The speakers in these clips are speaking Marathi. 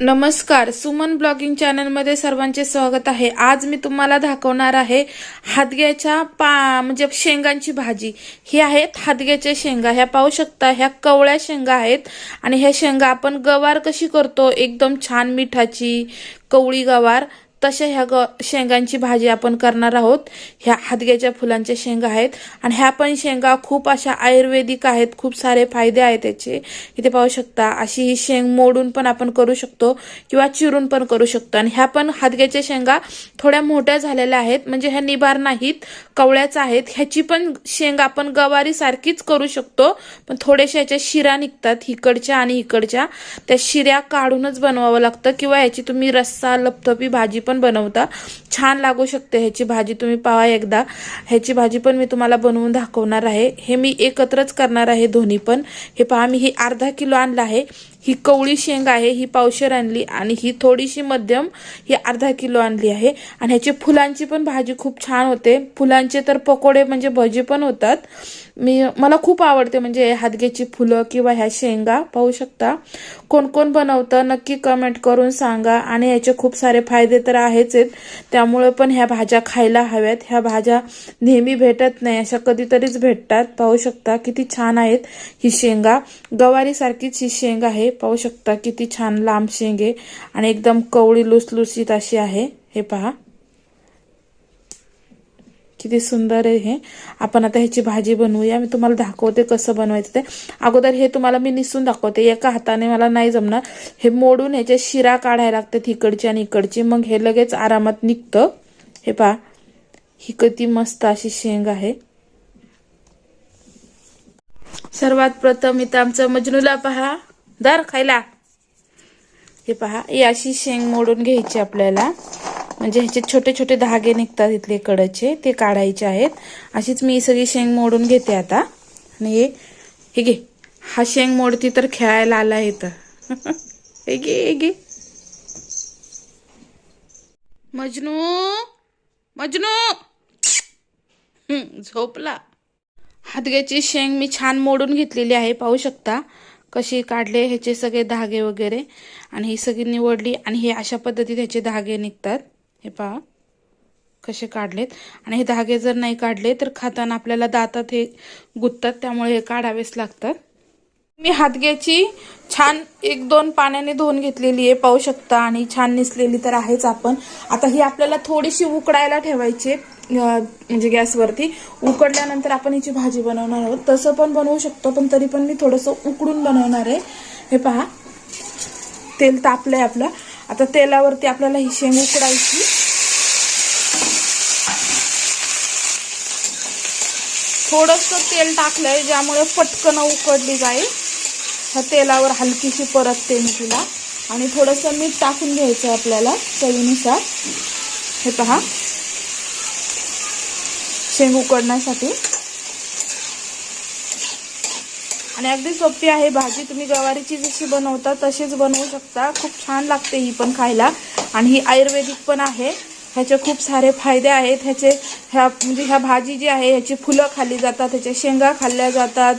नमस्कार सुमन ब्लॉगिंग चॅनलमध्ये सर्वांचे स्वागत आहे. आज मी तुम्हाला दाखवणार आहे हादग्याच्या पा म्हणजे शेंगांची भाजी. ही आहेत हादग्याच्या शेंगा. ह्या पाहू शकता ह्या कवळ्या शेंगा आहेत आणि ह्या शेंगा आपण गवार कशी करतो? एकदम छान मिठाची कवळी गवार. तशा ह्या ग शेंगांची भाजी आपण करणार आहोत. ह्या हादग्याच्या फुलांच्या शेंगा आहेत. आणि ह्या पण शेंगा खूप अशा आयुर्वेदिक आहेत. खूप सारे फायदे आहेत त्याचे इथे पाहू शकता अशी ही शेंग मोडून पण आपण करू शकतो किंवा चिरून पण करू शकतो. आणि ह्या पण हादग्याच्या शेंगा थोड्या मोठ्या झालेल्या आहेत. म्हणजे ह्या निबार नाहीत कवळ्याच आहेत. ह्याची पण शेंग आपण गवारी सारखीच करू शकतो. पण थोड्याशा ह्याच्या शिरा निघतात इकडच्या आणि इकडच्या. त्या शिऱ्या काढूनच बनवावं लागतं. किंवा ह्याची तुम्ही रस्सा लपथपी भाजी पण बनवता. छान लागू शकते ह्याची भाजी. तुम्ही पाहा एकदा. ह्याची भाजी पण मी तुम्हाला बनवून दाखवणार आहे. हे मी एकत्रच करणार आहे दोन्ही पण. हे पहा मी ही अर्धा किलो आणलं आहे. ही कवळी शेंग आहे ही पावशेर आणली आणि ही थोडीशी मध्यम ही अर्धा किलो आणली आहे. आणि ह्याची फुलांची पण भाजी खूप छान होते. फुलांचे तर पकोडे म्हणजे भजी पण होतात. मी मला खूप आवडते म्हणजे हादग्याची फुलं किंवा ह्या शेंगा पाहू शकता. कोण कोण बनवतं नक्की कमेंट करून सांगा आणि याचे खूप सारे फायदे तर आहेच आहेत त्यामुळे पण ह्या भाज्या खायला हव्यात. ह्या भाज्या नेहमी भेटत नाही अशा कधीतरीच भेटतात. पाहू शकता किती छान आहेत ही शेंगा. गवारीसारखीच ही शेंग आहे. पाहू शकता किती छान लांब शेंगे आणि एकदम कवळी लुसलुसीत अशी आहे. हे पहा. किती सुंदर आहे हे. आपण आता ह्याची भाजी बनवूया. मी तुम्हाला दाखवते कसं बनवायचं ते. अगोदर हे तुम्हाला मी निसून दाखवते. एका हाताने मला नाही जमणार. हे मोडून ह्याच्या शिरा काढायला लागतात इकडची आणि इकडची. मग हे लगेच आरामात निघतं. हे पहा. ही किती मस्त अशी शेंग आहे. सर्वात प्रथम इथं आमचं मजनूला पहा. दर खायला. हे पहा ही अशी शेंग मोडून घ्यायची आपल्याला. म्हणजे ह्याचे छोटे छोटे धागे निघतात इथले कडचे ते काढायचे आहेत. अशीच मी सगळी शेंग मोडून घेते आता. आणि हे हे घे. हा शेंग मोडती तर खेळायला आला इथं. हे घे हे घे. मजनू मजनू. झोपला. हातग्याची शेंग मी छान मोडून घेतलेली आहे पाहू शकता. कशी काढले ह्याचे सगळे धागे वगैरे. आणि ही सगळी निवडली आणि हे अशा पद्धतीत ह्याचे धागे निघतात. हे पहा. कसे काढलेत. आणि हे धागे जर नाही काढले तर खाताना आपल्याला दातात हे गुंततात त्यामुळे हे काढावेच लागतात. मी हातग्याची छान एक दोन पाण्याने धुवून घेतलेली आहे पाहू शकता. आणि छान निसलेली तर आहेच आपण. आता ही आपल्याला थोडीशी उकडायला ठेवायची म्हणजे गॅसवरती. उकडल्यानंतर आपण हिची भाजी बनवणार आहोत. तसं पण बनवू शकतो पण तरी पण मी थोडंसं उकडून बनवणार आहे. हे पहा. तेल तापलंय आपलं. आता तेलावरती आपल्याला ही शेंग उकडायची. थोडंसं तेल टाकलंय ज्यामुळे पटकन उकडली जाईल. ह्या तेलावर हलकीशी परतते मी तिला आणि थोडंसं मीठ टाकून घ्यायचं आपल्याला चवीनुसार. हे पहा. शेंग उकडण्यासाठी. आणि अगदी सोपी आहे. भाजी तुम्ही गवारीची जशी बनवता तशीच बनवू शकता. खूप छान लागते ही पण खायला. आणि ही आयुर्वेदिक पण आहे. ह्याचे खूप सारे फायदे आहेत. ह्याचे ह्या म्हणजे ह्या भाजी जी आहे ह्याची फुलं खाल्ली जातात. ह्याच्या शेंगा खाल्ल्या जातात.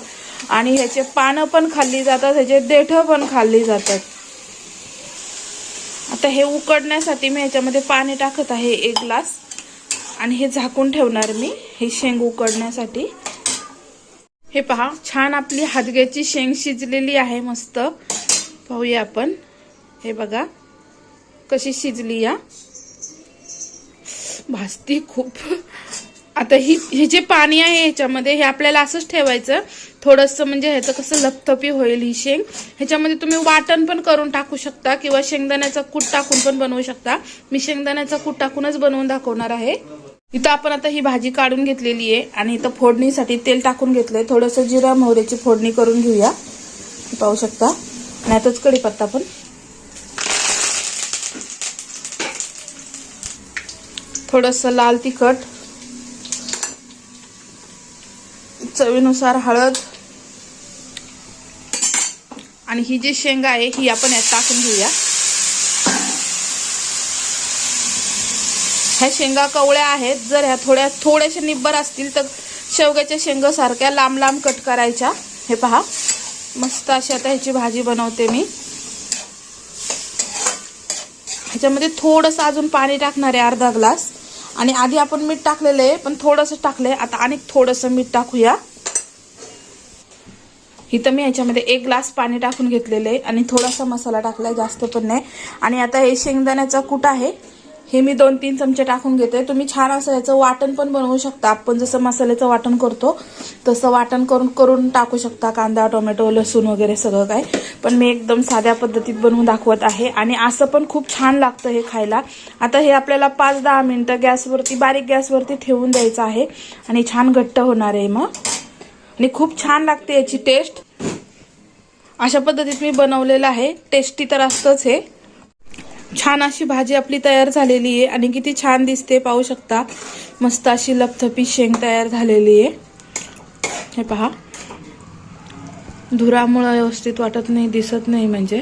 आणि ह्याचे पानं पण खाल्ली जातात ह्याचे देठं पण खाल्ली जातात. आता हे उकडण्यासाठी मी ह्याच्यामध्ये पाणी टाकत आहे एक ग्लास. आणि हे झाकून ठेवणार मी हे शेंग उकडण्यासाठी. हे पहा छान आपली हादग्याची शेंग शिजलेली आहे मस्त. पाहूया आपण. हे बघा कशी शिजली या. भाजती खूप. आता ही हे जे पाणी आहे ह्याच्यामध्ये हे आपल्याला असंच ठेवायचं. थोडंसं म्हणजे ह्याचं कसं लपथपी होईल ही शेंग. ह्याच्यामध्ये तुम्ही वाटण पण करून टाकू शकता किंवा शेंगदाण्याचा कूट टाकून पण बनवू शकता. मी शेंगदाण्याचा कूट टाकूनच बनवून दाखवणार आहे. इथं आपण आता ही भाजी काढून घेतलेली आहे आणि इथं फोडणीसाठी तेल टाकून घेतलंय. थोडंसं जिरा मोहऱ्याची फोडणी करून घेऊया. पाहू शकता. नाहीतच कढीपत्ता पण. थोडंसं लाल तिखट. चवीनुसार हळद आणि ही जी शेंगा आहे ही आपण यात टाकून घेऊया. ह्या शेंगा कवळ्या आहेत. जर ह्या थोड्या थोड्याशा निब्बर असतील तर शेवग्याच्या शेंगासारख्या लांब लांब कट करायच्या. हे पहा. मस्त अशी आता ह्याची भाजी बनवते मी. ह्याच्यामध्ये थोडंसं अजून पाणी टाकणार आहे अर्धा ग्लास. आणि आधी आपण मीठ टाकलेलं आहे पण थोडंसं टाकलंय. आता आणि थोडंसं मीठ टाकूया. इथं मी ह्याच्यामध्ये एक ग्लास पाणी टाकून घेतलेलं आहे आणि थोडासा मसाला टाकलाय जास्त पण नाही. आणि आता हे शेंगदाण्याचा कूट आहे. हे मी दोन तीन चमचे टाकून घेते. तुम्ही छान असं याचं वाटण पण बनवू शकता. आपण जसं मसाल्याचं वाटण करतो तसं वाटण करून करून टाकू शकता. कांदा टोमॅटो लसूण वगैरे सगळं काय. पण मी एकदम साध्या पद्धतीत बनवून दाखवत आहे. आणि असं पण खूप छान लागतं हे खायला. आता हे आपल्याला पाच दहा मिनटं गॅसवरती बारीक गॅसवरती ठेवून द्यायचं आहे. आणि छान घट्ट होणार आहे मग. आणि खूप छान लागते याची टेस्ट अशा पद्धतीत मी बनवलेलं आहे. टेस्टी तर असतंच हे. छान अशी भाजी आपली तयार झालेली आहे. आणि किती छान दिसते पाहू शकता. मस्त अशी लपथपी शेंग तयार झालेली आहे. हे पहा. धुरामुळं व्यवस्थित वाटत नाही दिसत नाही म्हणजे.